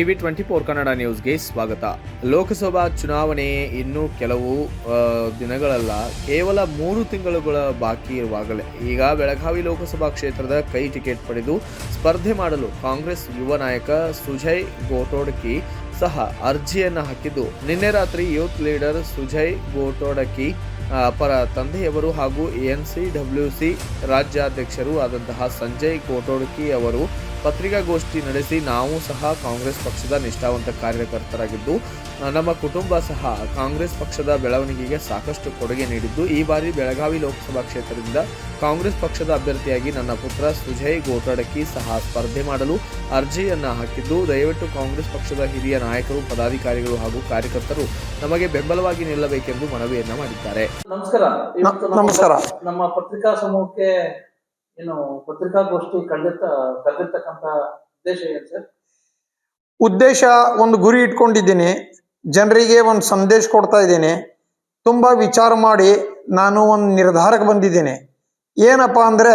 TV twenty four Kannada ನ್ಯೂಸ್ಗೆ ಸ್ವಾಗತ. ಲೋಕಸಭಾ ಚುನಾವಣೆ ಇನ್ನೂ ಕೆಲವು ದಿನಗಳಲ್ಲ, ಕೇವಲ ಮೂರು ತಿಂಗಳುಗಳ ಬಾಕಿ ಇರುವಾಗಲೇ. ಈಗ ಬೆಳಗಾವಿ ಲೋಕಸಭಾ ಕ್ಷೇತ್ರದ ಕೈ ಟಿಕೆಟ್ ಪಡೆದು ಸ್ಪರ್ಧೆ ಮಾಡಲು ಕಾಂಗ್ರೆಸ್ ಯುವ ನಾಯಕ ಸುಜಯ್ ಗೋಟೋಡ್ಕಿ ಸಹ ಅರ್ಜಿಯನ್ನು ಹಾಕಿದ್ದು. ನಿನ್ನೆ ರಾತ್ರಿ ಯೂತ್ ಲೀಡರ್ ಸುಜಯ್ ಗೋಟೋಡಕಿ ಪರ ತಂದೆಯವರು ಹಾಗೂ ಎನ್ ಸಿ ಡಬ್ಲ್ಯೂ ಸಿ ರಾಜ್ಯಾಧ್ಯಕ್ಷರು ಆದಂತಹ ಸಂಜಯ್ ಕೋಟೋಡ್ಕಿ ಅವರು ಪತ್ರಿಕಾಗೋಷ್ಠಿ ನಡೆಸಿ ನಾವು ಸಹ ಕಾಂಗ್ರೆಸ್ ಪಕ್ಷದ ನಿಷ್ಠಾವಂತ ಕಾರ್ಯಕರ್ತರಾಗಿದ್ದು ನಮ್ಮ ಕುಟುಂಬ ಸಹ ಕಾಂಗ್ರೆಸ್ ಪಕ್ಷದ ಬೆಳವಣಿಗೆಗೆ ಸಾಕಷ್ಟು ಕೊಡುಗೆ ನೀಡಿದ್ದು ಈ ಬಾರಿ ಬೆಳಗಾವಿ ಲೋಕಸಭಾ ಕ್ಷೇತ್ರದಿಂದ ಕಾಂಗ್ರೆಸ್ ಪಕ್ಷದ ಅಭ್ಯರ್ಥಿಯಾಗಿ ನನ್ನ ಪುತ್ರ ಸುಜಯ್ ಗೋಟಡಕಿ ಸಹ ಸ್ಪರ್ಧೆ ಮಾಡಲು ಅರ್ಜಿಯನ್ನು ಹಾಕಿದ್ದು ದಯವಿಟ್ಟು ಕಾಂಗ್ರೆಸ್ ಪಕ್ಷದ ಹಿರಿಯ ನಾಯಕರು ಪದಾಧಿಕಾರಿಗಳು ಹಾಗೂ ಕಾರ್ಯಕರ್ತರು ನಮಗೆ ಬೆಂಬಲವಾಗಿ ನಿಲ್ಲಬೇಕೆಂದು ಮನವಿಯನ್ನ ಮಾಡಿದ್ದಾರೆ ನಮಸ್ಕಾರ ನಮ್ಮ- ನಮಸ್ಕಾರ. ನಮ್ಮ ಪತ್ರಿಕಾ ಸಮೂಹಕ್ಕೆ ಏನು ಪತ್ರಿಕಾಗೋಷ್ಠಿ ಕಳೆದಿರ್ತ ಕರೆದಿರ್ತಕ್ಕಂತ ಉದ್ದೇಶ ಏನ್ ಸರ್? ಉದ್ದೇಶ ಒಂದು ಗುರಿ ಇಟ್ಕೊಂಡಿದ್ದೀನಿ. ಜನರಿಗೆ ಒಂದು ಸಂದೇಶ ಕೊಡ್ತಾ ಇದ್ದೀನಿ. ತುಂಬಾ ವಿಚಾರ ಮಾಡಿ ನಾನು ಒಂದು ನಿರ್ಧಾರಕ್ಕೆ ಬಂದಿದ್ದೀನಿ. ಏನಪ್ಪ ಅಂದ್ರೆ,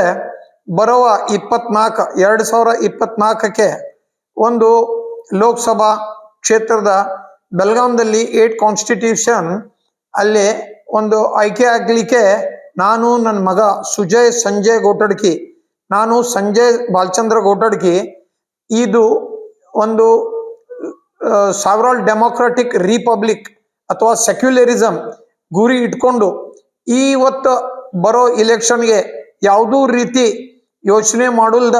ಬರುವ ಇಪ್ಪತ್ನಾಲ್ಕು, ಎರಡು ಸಾವಿರ ಇಪ್ಪತ್ನಾಲ್ಕಕ್ಕೆ ಒಂದು ಲೋಕಸಭಾ ಕ್ಷೇತ್ರದ ಬೆಳಗಾಂದಲ್ಲಿ ಏಟ್ ಕಾನ್ಸ್ಟಿಟ್ಯೂಷನ್ ಅಲ್ಲಿ ಒಂದು ಆಯ್ಕೆ ಆಗಲಿಕ್ಕೆ ನಾನು ನನ್ನ ಮಗ ಸುಜಯ್, ಸಂಜಯ್ ಗೋಟಡ್ಕಿ. ನಾನು ಸಂಜಯ್ ಬಾಲಚಂದ್ರ ಗೋಟಡ್ಕಿ. ಇದು ಒಂದು ಸಾವಿರಾಲ್ ಡೆಮೋಕ್ರಾಟಿಕ್ ರಿಪಬ್ಲಿಕ್ ಅಥವಾ ಸೆಕ್ಯುಲರಿಸಮ್ ಗುರಿ ಇಟ್ಕೊಂಡು ಇವತ್ತು ಬರೋ ಇಲೆಕ್ಷನ್ಗೆ ಯಾವುದೂ ರೀತಿ ಯೋಚನೆ ಮಾಡುಲ್ದ,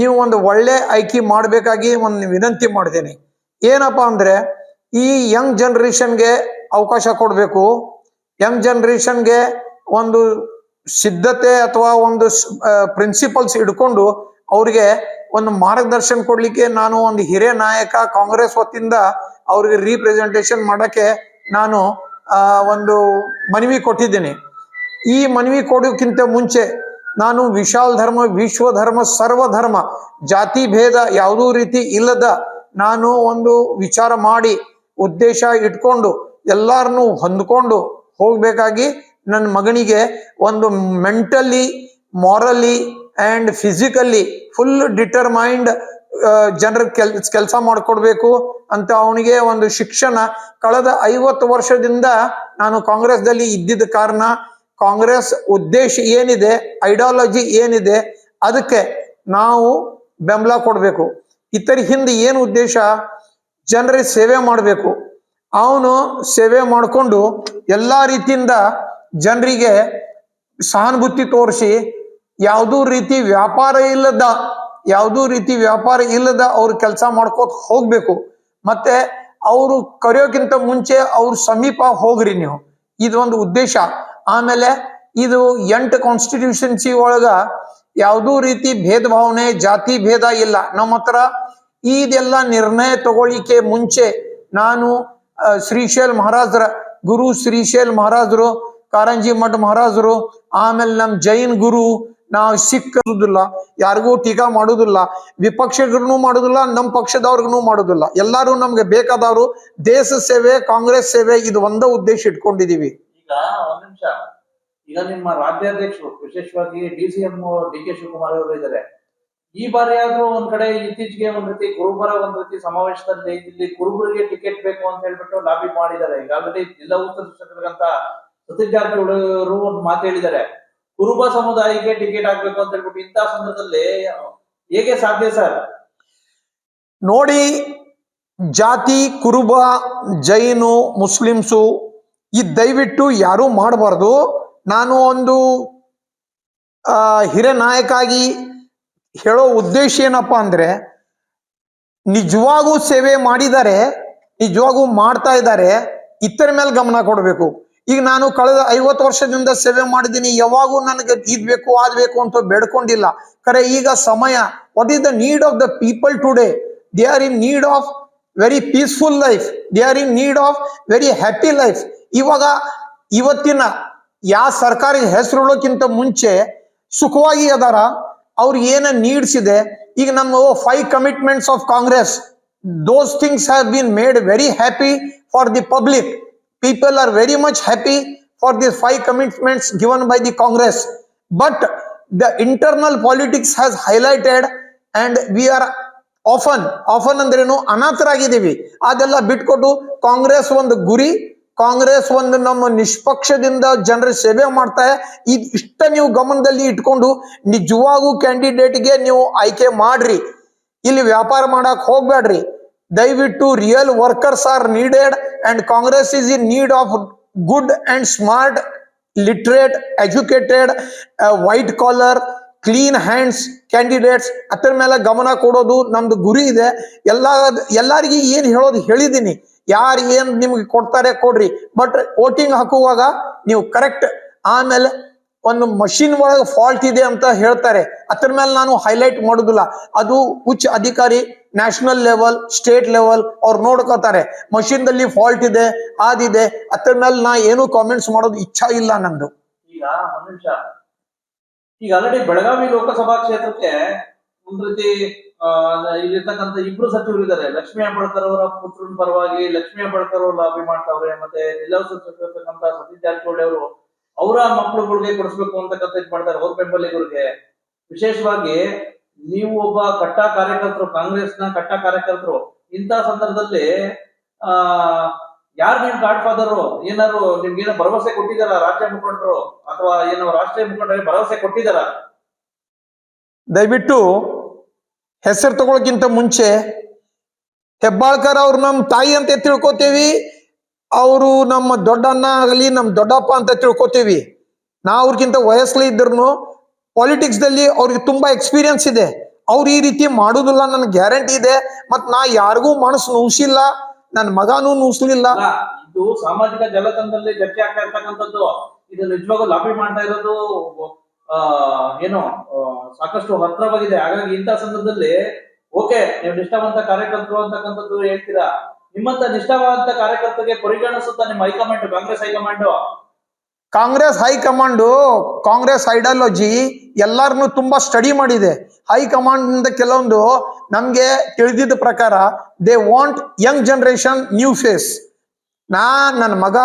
ನೀವು ಒಂದು ಒಳ್ಳೆ ಆಯ್ಕೆ ಮಾಡಬೇಕಾಗಿ ಒಂದು ವಿನಂತಿ ಮಾಡ್ತೀನಿ. ಏನಪ್ಪಾ ಅಂದರೆ, ಈ ಯಂಗ್ ಜನ್ರೇಷನ್ಗೆ ಅವಕಾಶ ಕೊಡಬೇಕು. ಯಂಗ್ ಜನರೇಷನ್ಗೆ ಒಂದು ಸಿದ್ಧತೆ ಅಥವಾ ಒಂದು ಪ್ರಿನ್ಸಿಪಲ್ಸ್ ಇಟ್ಕೊಂಡು ಅವ್ರಿಗೆ ಒಂದು ಮಾರ್ಗದರ್ಶನ ಕೊಡ್ಲಿಕ್ಕೆ ನಾನು ಒಂದು ಹಿರಿಯ ನಾಯಕ, ಕಾಂಗ್ರೆಸ್ ವತಿಯಿಂದ ಅವ್ರಿಗೆ ರೀಪ್ರೆಸೆಂಟೇಷನ್ ಮಾಡಕ್ಕೆ ನಾನು ಒಂದು ಮನವಿ ಕೊಟ್ಟಿದ್ದೀನಿ. ಈ ಮನವಿ ಕೊಡೋಕ್ಕಿಂತ ಮುಂಚೆ ನಾನು ವಿಶಾಲ್ ಧರ್ಮ, ವಿಶ್ವ ಧರ್ಮ, ಸರ್ವ ಧರ್ಮ, ಜಾತಿ ಭೇದ ಯಾವುದೂ ರೀತಿ ಇಲ್ಲದ ನಾನು ಒಂದು ವಿಚಾರ ಮಾಡಿ ಉದ್ದೇಶ ಇಟ್ಕೊಂಡು ಎಲ್ಲಾರನ್ನು ಹೊಂದ್ಕೊಂಡು ಹೋಗ್ಬೇಕಾಗಿ ನನ್ನ ಮಗನಿಗೆ ಒಂದು mentally morally and physically full determined ಜನರ ಕೆಲ್, ಕೆಲಸ ಮಾಡಿಕೊಡ್ಬೇಕು ಅಂತ ಅವನಿಗೆ ಒಂದು ಶಿಕ್ಷಣ ಕಳೆದ ಐವತ್ತು ವರ್ಷದಿಂದ ನಾನು ಕಾಂಗ್ರೆಸ್ದಲ್ಲಿ ಇದ್ದಿದ್ದ ಕಾರಣ ಕಾಂಗ್ರೆಸ್ ಉದ್ದೇಶ ಏನಿದೆ ಐಡಿಯಾಲಜಿ ಏನಿದೆ, ಅದಕ್ಕೆ ನಾವು ಬೆಂಬಲ ಕೊಡಬೇಕು. ಇತರ ಹಿಂದೆ ಏನು ಉದ್ದೇಶ? ಜನರಿಗೆ ಸೇವೆ ಮಾಡಬೇಕು. ಅವನು ಸೇವೆ ಮಾಡಿಕೊಂಡು ಎಲ್ಲ ರೀತಿಯಿಂದ ಜನರಿಗೆ ಸಹಾನುಭೂತಿ ತೋರಿಸಿ, ಯಾವುದೂ ರೀತಿ ವ್ಯಾಪಾರ ಇಲ್ಲದ, ಯಾವುದೂ ರೀತಿ ವ್ಯಾಪಾರ ಇಲ್ಲದ ಅವ್ರು ಕೆಲಸ ಮಾಡ್ಕೋತ ಹೋಗ್ಬೇಕು. ಮತ್ತೆ ಅವರು ಕರೆಯೋಕ್ಕಿಂತ ಮುಂಚೆ ಅವ್ರ ಸಮೀಪ ಹೋಗ್ರಿ ನೀವು. ಇದು ಒಂದು ಉದ್ದೇಶ. ಆಮೇಲೆ ಇದು ಎಂಟು ಕಾನ್ಸ್ಟಿಟ್ಯೂಷನ್ಸಿ ಒಳಗ ಯಾವುದೂ ರೀತಿ ಭೇದ ಭಾವನೆ, ಜಾತಿ ಭೇದ ಇಲ್ಲ. ನಮ್ಮ ಹತ್ರ ಇದೆಲ್ಲ ನಿರ್ಣಯ ತಗೊಳ್ಳಿಕ್ಕೆ ಮುಂಚೆ ನಾನು ಶ್ರೀಶೈಲ್ ಮಹಾರಾಜರ, ಗುರು ಶ್ರೀಶೈಲ್ ಮಹಾರಾಜರು ಕಾರಂಜಿ ಮಠ ಮಹಾರಾಜರು, ಆಮೇಲೆ ನಮ್ ಜೈನ್ ಗುರು, ನಾವು ಇರುದಿಲ್ಲ, ಯಾರಿಗೂ ಟೀಕಾ ಮಾಡುದಿಲ್ಲ ವಿಪಕ್ಷಗರ್ನು ಮಾಡುದಿಲ್ಲ ನಮ್ಮ ಪಕ್ಷದವ್ರಿಗೂ ಮಾಡುದಿಲ್ಲ. ಎಲ್ಲಾರು ನಮ್ಗೆ ಬೇಕಾದವರು ದೇಶ ಸೇವೆ, ಕಾಂಗ್ರೆಸ್ ಸೇವೆ, ಇದು ಒಂದೇ ಉದ್ದೇಶ ಇಟ್ಕೊಂಡಿದೀವಿ. ಈಗ ಒಂದ್ ನಿಮಿಷ. ಈಗ ನಿಮ್ಮ ರಾಜ್ಯಾಧ್ಯಕ್ಷರು, ವಿಶೇಷವಾಗಿ D C M D K Shivakumar ಅವರು ಇದ್ದಾರೆ. ಈ ಬಾರಿ ಆದ್ರೂ ಒಂದ್ ಕಡೆ ಇತ್ತೀಚೆಗೆ ಒಂದ್ ರೀತಿ ಕುರುಬರ ಒಂದ್ ರೀತಿ ಸಮಾವೇಶದಲ್ಲಿ ಇಲ್ಲಿ ಕುರುಬರಿಗೆ ಟಿಕೆಟ್ ಬೇಕು ಅಂತ ಹೇಳ್ಬಿಟ್ಟು ಲಾಬಿ ಮಾಡಿದ್ದಾರೆ. ಈಗಾಗಲೇ ಜಿಲ್ಲಾ ಉತ್ತರ ಶಿಕ್ಷಕರಂತ ಸತೀಶ್ ಜಾರಕಿಹೊಳಿ ಅವರು ಒಂದು ಮಾತು ಹೇಳಿದ್ದಾರೆ. ಕುರುಬ ಸಮುದಾಯಕ್ಕೆ ಟಿಕೆಟ್ ಹಾಕ್ಬೇಕು ಅಂತ ಹೇಳ್ಬಿಟ್ಟು ಇಂತಹ ಸಂದರ್ಭದಲ್ಲಿ ಹೇಗೆ ಸಾಧ್ಯ ಸರ್? ನೋಡಿ, ಜಾತಿ, ಕುರುಬ, ಜೈನು, ಮುಸ್ಲಿಮ್ಸು, ಈ ದಯವಿಟ್ಟು ಯಾರೂ ಮಾಡಬಾರ್ದು. ನಾನು ಒಂದು ಹಿರಿಯ ನಾಯಕಾಗಿ ಹೇಳೋ ಉದ್ದೇಶ ಏನಪ್ಪಾ ಅಂದ್ರೆ, ನಿಜವಾಗೂ ಸೇವೆ ಮಾಡಿದ್ದಾರೆ, ನಿಜವಾಗೂ ಮಾಡ್ತಾ ಇದ್ದಾರೆ, ಇತರ ಮೇಲೆ ಗಮನ ಕೊಡಬೇಕು. ಈಗ ನಾನು ಕಳೆದ ಐವತ್ತು ವರ್ಷದಿಂದ ಸೇವೆ ಮಾಡಿದ್ದೀನಿ, ಯಾವಾಗೂ ನನಗೆ ಇದ್ ಬೇಕು ಅದ್ ಬೇಕು ಅಂತ ಬೇಡ್ಕೊಂಡಿಲ್ಲ. ಕರೆ, ಈಗ ಸಮಯ. What is the need of the people today they are in need of very peaceful life they are in need of very happy life ಇವಾಗ ಇವತ್ತಿನ ಯಾವ ಸರ್ಕಾರಿ ಹೆಸರುಳೋಕ್ಕಿಂತ ಮುಂಚೆ ಸುಖವಾಗಿ ಅದಾರ ಅವ್ರಿಗೆ ಏನ ನೀಡ್ಸ್ ಇದೆ? ಈಗ ನಮ್ಮ five commitments of Congress those things have been made very happy for the public. People are very much happy for these five commitments given by the Congress. But the internal politics has highlighted and we are orphan orphan ಅಂದ್ರೇನು ಅನಾಥರಾಗಿದ್ದೀವಿ. ಅದೆಲ್ಲ ಬಿಟ್ಕೊಟ್ಟು ಕಾಂಗ್ರೆಸ್ ಒಂದು ಗುರಿ ಕಾಂಗ್ರೆಸ್ ಒಂದು ನಮ್ಮ ನಿಷ್ಪಕ್ಷದಿಂದ ಜನರ ಸೇವೆ ಮಾಡ್ತಾ ಇದು ಇಷ್ಟ ನೀವು ಗಮನದಲ್ಲಿ ಇಟ್ಕೊಂಡು ನಿಜವಾಗೂ ಕ್ಯಾಂಡಿಡೇಟ್ಗೆ ನೀವು ಆಯ್ಕೆ ಮಾಡ್ರಿ. ಇಲ್ಲಿ ವ್ಯಾಪಾರ ಮಾಡಕ್ ಹೋಗ್ಬೇಡ್ರಿ ದಯವಿಟ್ಟು real workers are needed and Congress is in need of good and smart literate educated white collar clean hands candidates ಅದ್ರ ಮೇಲೆ ಗಮನ ಕೊಡೋದು ನಮ್ದು ಗುರಿ ಇದೆ. ಎಲ್ಲ, ಎಲ್ಲರಿಗೆ ಏನ್ ಹೇಳೋದು ಹೇಳಿದೀನಿ ಯಾರು ಏನ್ ನಿಮ್ಗೆ ಕೊಡ್ತಾರೆ ಕೊಡ್ರಿ. ಬಟ್ ವೋಟಿಂಗ್ ಹಾಕುವಾಗ ನೀವು ಕರೆಕ್ಟ್ ಆಮೇಲೆ ಒಂದು ಮಷಿನ್ ಒಳಗೆ ಫಾಲ್ಟ್ ಇದೆ ಅಂತ ಹೇಳ್ತಾರೆ. ಅದ್ರ ಮೇಲೆ ನಾನು ಹೈಲೈಟ್ ಮಾಡುದಿಲ್ಲ. ಅದು ಉಚ್ಚ ಅಧಿಕಾರಿ ನ್ಯಾಷನಲ್ ಲೆವೆಲ್ ಸ್ಟೇಟ್ ಲೆವೆಲ್ ಅವ್ರು ನೋಡ್ಕೋತಾರೆ. ಮಷಿನ್ ದಲ್ಲಿ ಫಾಲ್ಟ್ ಇದೆ ಅದಿದೆ ಅದ್ರ ಮೇಲೆ ನಾ ಏನು ಕಾಮೆಂಟ್ಸ್ ಮಾಡೋದು ಇಚ್ಛಾ ಇಲ್ಲ ನಂದು. ಈಗ ಈಗ ಆಲ್ರೆಡಿ ಬೆಳಗಾವಿ ಲೋಕಸಭಾ ಕ್ಷೇತ್ರಕ್ಕೆ ಒಂದ್ ರೀತಿ ಇಲ್ಲಿರ್ತಕ್ಕಂಥ ಇಬ್ರು ಸಚಿವರು ಇದ್ದಾರೆ. ಲಕ್ಷ್ಮೀ ಹೆಬ್ಬಾಳ್ಕರ್ ಅವರ ಪುತ್ರನ ಪರವಾಗಿ, ಲಕ್ಷ್ಮೀ ಹೆಬ್ಬಾಳ್ಕರ್ ಅವರು ಲಾಬಿ ಮಾಡ್ತಾವ್ರೆ, ಮತ್ತೆ ಜಿಲ್ಲಾ ಸಚಿವರು ಸತೀಶ್ ಜಾರಕಿಹೊಳಿ ಅವರು ಅವರ ಮಕ್ಕಳುಗಳಿಗೆ ಕೊಡಿಸ್ಬೇಕು ಅಂತಕ್ಕಂಥ ಇದು ಮಾಡ್ತಾರೆ. ಅವ್ರ ಬೆಂಬಲಿಗರಿಗೆ ವಿಶೇಷವಾಗಿ ನೀವು ಒಬ್ಬ ಕಟ್ಟ ಕಾರ್ಯಕರ್ತರು, ಕಾಂಗ್ರೆಸ್ನ ಕಟ್ಟ ಕಾರ್ಯಕರ್ತರು, ಇಂಥ ಸಂದರ್ಭದಲ್ಲಿ, ಆ, ಯಾರು ನಿಮ್ ಗಾಡ್ ಫಾದರ್ ಏನಾದ್ರು ನಿಮ್ಗೇನೋ ಭರವಸೆ ಕೊಟ್ಟಿದಾರ ರಾಜ್ಯ ಮುಖಂಡರು? ಅಥವಾ ಏನೋ ರಾಷ್ಟ್ರೀಯ ಮುಖಂಡರಿಗೆ ಭರವಸೆ ಕೊಟ್ಟಿದಾರ? ದಯವಿಟ್ಟು ಹೆಸರು ತಗೊಳಕ್ಕಿಂತ ಮುಂಚೆ ಹೆಬ್ಬಾಳ್ಕರ್ ಅವ್ರು ನಮ್ಮ ತಾಯಿ ಅಂತ ತಿಳ್ಕೊತೀವಿ. ಅವರು ನಮ್ಮ ದೊಡ್ಡಣ್ಣ ಆಗಲಿ, ನಮ್ಮ ದೊಡ್ಡಪ್ಪ ಅಂತ ತಿಳ್ಕೊತೀವಿ. ನಾ ಅವ್ರಿಗಿಂತ ವಯಸ್ಸಲ್ಲಿ ಇದ್ರು ಪಾಲಿಟಿಕ್ಸ್ ದಲ್ಲಿ ಅವ್ರಿಗೆ ತುಂಬಾ ಎಕ್ಸ್ಪೀರಿಯನ್ಸ್ ಇದೆ. ಅವ್ರು ಈ ರೀತಿ ಮಾಡೋದಿಲ್ಲ ನನ್ನ ಗ್ಯಾರಂಟಿ ಇದೆ. ಮತ್ ನಾ ಯಾರಿಗೂ ಮನಸ್ಸು ನೂಸಿಲ್ಲ ನನ್ನ ಮಗನೂ ನೂಸ್ಲಿಲ್ಲ. ಇದು ಸಾಮಾಜಿಕ ಜಾಲತಾಣದಲ್ಲಿ ಚರ್ಚೆ ಆಗ್ತಾ ಇರ್ತಕ್ಕಂಥದ್ದು, ಇದು ನಿಜವಾಗೂ ಲಾಬಿ ಮಾಡ್ತಾ ಇರೋದು ಏನು ಸಾಕಷ್ಟು ಹತ್ರವಾಗಿದೆ. ಹಾಗಾಗಿ ಇಂಥ ಸಂದರ್ಭದಲ್ಲಿ ಓಕೆ ನೀವು ನಿಷ್ಠಾವಂತ ಕಾರ್ಯಕರ್ತರು ಅಂತಕ್ಕಂಥದ್ದು ಹೇಳ್ತೀರಾ? ನಿಮ್ಮಂತ ನಿಷ್ಠಾವಂತ ಕಾರ್ಯಕರ್ತರಿಗೆ ಪರಿಗಣಿಸುತ್ತಾ ನಿಮ್ಮ high command, Congress high command? Congress high command, Congress ideology ಎಲ್ಲಾರನ್ನು ತುಂಬಾ ಸ್ಟಡಿ ಮಾಡಿದೆ. ಹೈಕಮಾಂಡ್ ಕೆಲವೊಂದು ನಮ್ಗೆ ತಿಳಿದಿದ್ದ ಪ್ರಕಾರ, they want young generation, new face. ನಾ ನನ್ನ ಮಗ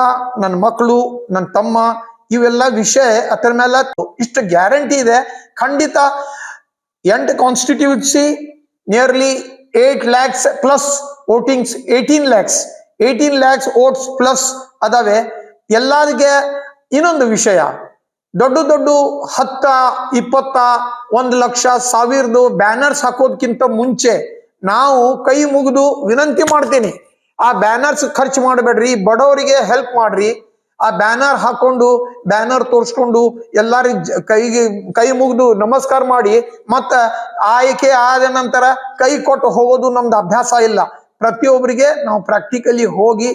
ನನ್ನ ಮಕ್ಕಳು ನನ್ನ ತಮ್ಮ, ಇವೆಲ್ಲ ವಿಷಯ ಅದರ ಮೇಲೆ ಇಷ್ಟು ಗ್ಯಾರಂಟಿ ಇದೆ. ಖಂಡಿತ ಎಂಟು constituency nearly eight lakhs plus votings eighteen lakhs eighteen lakhs votes plus ಅದಾವೆ. ಎಲ್ಲರಿಗೆ ಇನ್ನೊಂದು ವಿಷಯ. ದೊಡ್ಡ ದೊಡ್ಡ ಹತ್ತ, ಇಪ್ಪತ್ತ, ಒಂದು ಲಕ್ಷ ಸಾವಿರದು ಬ್ಯಾನರ್ಸ್ ಹಾಕೋದ್ಕಿಂತ ಮುಂಚೆ ನಾವು ಕೈ ಮುಗಿದು ವಿನಂತಿ ಮಾಡ್ತೀನಿ. ಆ ಬ್ಯಾನರ್ಸ್ ಖರ್ಚು ಮಾಡಬೇಡ್ರಿ, ಬಡವರಿಗೆ ಹೆಲ್ಪ್ ಮಾಡ್ರಿ. ಆ ಬ್ಯಾನರ್ ಹಾಕೊಂಡು ಬ್ಯಾನರ್ ತೋರಿಸ್ಕೊಂಡು ಎಲ್ಲಾರಿ ಕೈಗೆ, ಕೈ ಮುಗಿದು ನಮಸ್ಕಾರ ಮಾಡಿ, ಮತ್ತ ಆಯ್ಕೆ ಆದ ನಂತರ ಕೈ ಕೊಟ್ಟು ಹೋಗೋದು ನಮ್ದು ಅಭ್ಯಾಸ ಇಲ್ಲ. ಪ್ರತಿಯೊಬ್ಬರಿಗೆ ನಾವು ಪ್ರಾಕ್ಟಿಕಲಿ ಹೋಗಿ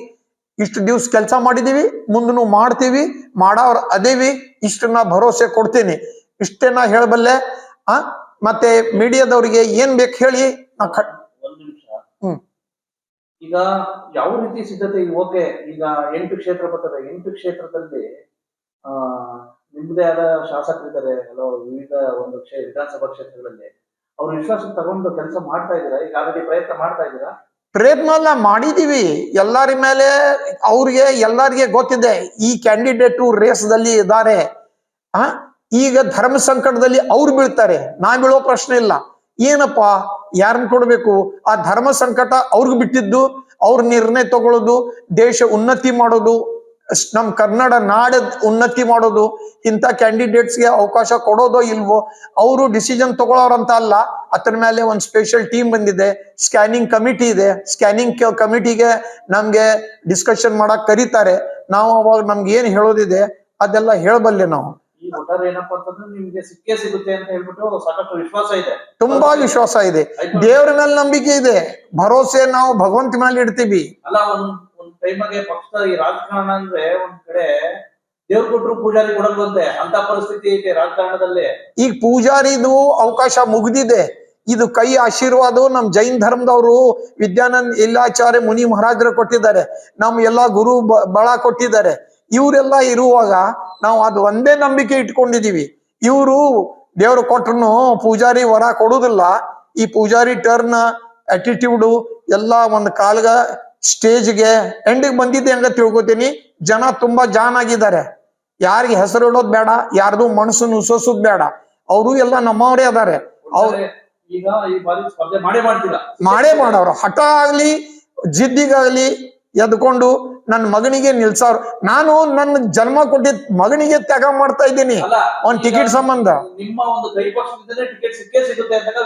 ಇಷ್ಟು ದಿವ್ಸ ಕೆಲಸ ಮಾಡಿದೀವಿ ಮುಂದೂ ಮಾಡ್ತೀವಿ ಮಾಡೋರ್ ಅದೇವಿ ಇಷ್ಟನ್ನ ಭರೋಸೆ ಕೊಡ್ತೀನಿ. ಇಷ್ಟೇನ ಹೇಳಬಲ್ಲೆ ಆ ಮತ್ತೆ ಮೀಡಿಯಾದವ್ರಿಗೆ ಏನ್ ಬೇಕು ಹೇಳಿ ನಾ ಕಟ್ ಒಂದ್ ನಿಮಿಷ. ಹ್ಮ್. ಈಗ ಯಾವ ರೀತಿ ಸಿದ್ಧತೆ ಈಗ ಓಕೆ ಈಗ ಎಂಟು ಕ್ಷೇತ್ರ ಬರ್ತದೆ. ಎಂಟು ಕ್ಷೇತ್ರದಲ್ಲಿ ಆ ನಿಮ್ಮದೇ ಆದ ಶಾಸಕರಿದ್ದಾರೆ ಹಲವು ವಿವಿಧ ಒಂದು ವಿಧಾನಸಭಾ ಕ್ಷೇತ್ರಗಳಲ್ಲಿ. ಅವ್ರ ವಿಶ್ವಾಸ ತಗೊಂಡು ಕೆಲಸ ಮಾಡ್ತಾ ಇದ್ದೀರಾ? ಈಗ ಆಲ್ರೆಡಿ ಪ್ರಯತ್ನ ಮಾಡ್ತಾ ಇದ್ದೀರಾ? ಪ್ರಯತ್ನ ಎಲ್ಲ ಮಾಡಿದೀವಿ. ಎಲ್ಲರ ಮೇಲೆ ಅವ್ರಿಗೆ ಎಲ್ಲರಿಗೆ ಗೊತ್ತಿದೆ, ಈ ಕ್ಯಾಂಡಿಡೇಟ್ ರೇಸ್ದಲ್ಲಿ ಇದ್ದಾರೆ ಆ? ಈಗ ಧರ್ಮ ಸಂಕಟದಲ್ಲಿ ಅವ್ರು ಬೀಳ್ತಾರೆ. ನಾ ಬೀಳೋ ಪ್ರಶ್ನೆ ಇಲ್ಲ. ಏನಪ್ಪ? ಯಾರನ್ನ ಕೊಡಬೇಕು? ಆ ಧರ್ಮ ಸಂಕಟ ಅವ್ರಿಗೆ ಬಿಟ್ಟಿದ್ದು, ಅವ್ರ ನಿರ್ಣಯ ತಗೊಳ್ಳೋದು ದೇಶ ಉನ್ನತಿ ಮಾಡೋದು ನಮ್ ಕನ್ನಡ ನಾಡ ಉನ್ನತಿ ಮಾಡೋದು ಇಂಥ ಕ್ಯಾಂಡಿಡೇಟ್ಸ್ಗೆ ಅವಕಾಶ ಕೊಡೋದೋ ಇಲ್ವೋ ಅವರು ಡಿಸಿಷನ್ ತಗೊಳ್ಳೋರಂತ ಅಲ್ಲ ಅದ್ರ ಮೇಲೆ ಒಂದು ಸ್ಪೆಷಲ್ ಟೀಮ್ ಬಂದಿದೆ ಸ್ಕ್ಯಾನಿಂಗ್ ಕಮಿಟಿ ಇದೆ. ಸ್ಕ್ಯಾನಿಂಗ್ ಕಮಿಟಿಗೆ ನಮ್ಗೆ ಡಿಸ್ಕಷನ್ ಮಾಡಕ್ ಕರೀತಾರೆ. ನಾವು ಅವಾಗ ನಮ್ಗೆ ಏನ್ ಹೇಳೋದಿದೆ ಅದೆಲ್ಲ ಹೇಳಬಲ್ಲೆ ನಾವು. ಈ ಒಟ್ಟಾರೆ ಏನಪ್ಪಾ ಅಂತಂದ್ರೆ ನಿಮ್ಗೆ ಸಿಕ್ಕೇ ಸಿಗುತ್ತೆ ಅಂತ ಹೇಳ್ಬಿಟ್ಟು ಸಾಕಷ್ಟು ವಿಶ್ವಾಸ ಇದೆ. ತುಂಬಾ ವಿಶ್ವಾಸ ಇದೆ. ದೇವ್ರ ಮೇಲೆ ನಂಬಿಕೆ ಇದೆ. ಭರೋಸೆ ನಾವು ಭಗವಂತ ಮೇಲೆ ಇಡ್ತೀವಿ. ಅಲ್ಲ ಟೈಮಗೆ ಪಕ್ಷದ ಈ ರಾಜಕಾರಣ ಅಂದ್ರೆ ಒಂದ್ ಕಡೆ ದೇವ್ರ ಕೊಟ್ರು ಪೂಜಾರಿ ಕೊಡಲ್ವಂತೆ ಅಂತ ಪರಿಸ್ಥಿತಿ ಐತೆ ರಾಜಕಾರಣದಲ್ಲಿ. ಈಗ ಪೂಜಾರಿದು ಅವಕಾಶ ಮುಗ್ದಿದೆ. ಇದು ಕೈ ಆಶೀರ್ವಾದ ನಮ್ ಜೈನ್ ಧರ್ಮದವರು ವಿದ್ಯಾನಂದ್ ಇಲ್ಲಾಚಾರ್ಯ ಮುನಿ ಮಹಾರಾಜರು ಕೊಟ್ಟಿದ್ದಾರೆ. ನಮ್ ಎಲ್ಲಾ ಗುರು ಬಳ ಕೊಟ್ಟಿದ್ದಾರೆ. ಇವರೆಲ್ಲ ಇರುವಾಗ ನಾವು ಅದು ಒಂದೇ ನಂಬಿಕೆ ಇಟ್ಕೊಂಡಿದೀವಿ. ಇವರು ದೇವ್ರು ಕೊಟ್ರು ಪೂಜಾರಿ ವರ ಕೊಡುದಿಲ್ಲ. ಈ ಪೂಜಾರಿ ಟರ್ನ್ ಅಟಿಟ್ಯೂಡು ಎಲ್ಲ ಒಂದ್ ಕಾಲ್ಗ ಸ್ಟೇಜ್ಗೆ ಎಂಡಿಗೆ ಬಂದಿದ್ದೆ ಹಂಗ ತಿಳ್ಕೊತೀನಿ. ಜನ ತುಂಬಾ ಜಾನ್ ಆಗಿದ್ದಾರೆ. ಯಾರಿಗೆ ಹೆಸರು ಇಡೋದ್ ಬೇಡ ಯಾರ್ದು ಮನಸ್ಸು ನುಸೋಸೋದ್ ಬೇಡ. ಅವರು ಎಲ್ಲ ನಮ್ಮವರೇ ಅದಾರೆ. ಅವ್ರು ಮಾಡೇ ಮಾಡವ್ರು ಹಠ ಆಗ್ಲಿ ಜಿದ್ದಿಗಾಗ್ಲಿ ಎದ್ಕೊಂಡು ನನ್ನ ಮಗನಿಗೆ ನಿಲ್ಸವ್ರು ನಾನು ನನ್ನ ಜನ್ಮ ಕೊಟ್ಟಿದ್ ಮಗನಿಗೆ ತ್ಯಾಗ ಮಾಡ್ತಾ ಇದ್ದೀನಿ. ಒಂದ್ ಟಿಕೆಟ್ ಸಂಬಂಧ. ನಿಮ್ಮ ಒಂದು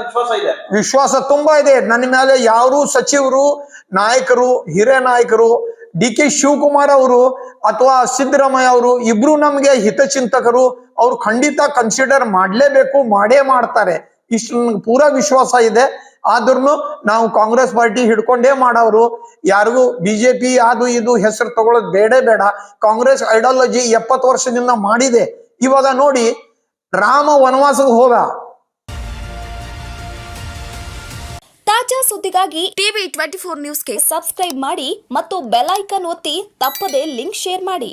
ವಿಶ್ವಾಸ ಇದೆ. ವಿಶ್ವಾಸ ತುಂಬಾ ಇದೆ. ನನ್ನ ಮೇಲೆ ಯಾರು ಸಚಿವರು ನಾಯಕರು ಹಿರಿಯ ನಾಯಕರು ಡಿ ಕೆ ಶಿವಕುಮಾರ್ ಅವರು ಅಥವಾ ಸಿದ್ದರಾಮಯ್ಯ ಅವರು ಇಬ್ರು ನಮ್ಗೆ ಹಿತಚಿಂತಕರು ಅವ್ರು ಖಂಡಿತ ಕನ್ಸಿಡರ್ ಮಾಡ್ಲೇಬೇಕು ಮಾಡೇ ಮಾಡ್ತಾರೆ. ಇಷ್ಟು ಪೂರಾ ವಿಶ್ವಾಸ ಇದೆ. ಆದ್ರೂ ನಾವು ಕಾಂಗ್ರೆಸ್ ಪಾರ್ಟಿ ಹಿಡ್ಕೊಂಡೇ ಮಾಡವ್ರು. ಯಾರಿಗೂ ಬಿಜೆಪಿ ಅದು ಇದು ಹೆಸರು ತಗೊಳ್ಳೋದು ಬೇಡೇ ಬೇಡ. ಕಾಂಗ್ರೆಸ್ ಐಡಿಯಾಲಜಿ ಎಪ್ಪತ್ತು ವರ್ಷದಿಂದ ಮಾಡಿದೆ. ಇವಾಗ ನೋಡಿ, ರಾಮ ವನವಾಸಕ್ಕೆ ಹೋದ ತಾಜಾ ಸುದ್ದಿಗಾಗಿ ಟಿವಿ ಟ್ವೆಂಟಿ ಫೋರ್ ನ್ಯೂಸ್ಗೆ ಸಬ್ಸ್ಕ್ರೈಬ್ ಮಾಡಿ ಮತ್ತು ಬೆಲ್ ಐಕನ್ ಒತ್ತಿ ತಪ್ಪದೇ ಲಿಂಕ್ ಶೇರ್ ಮಾಡಿ.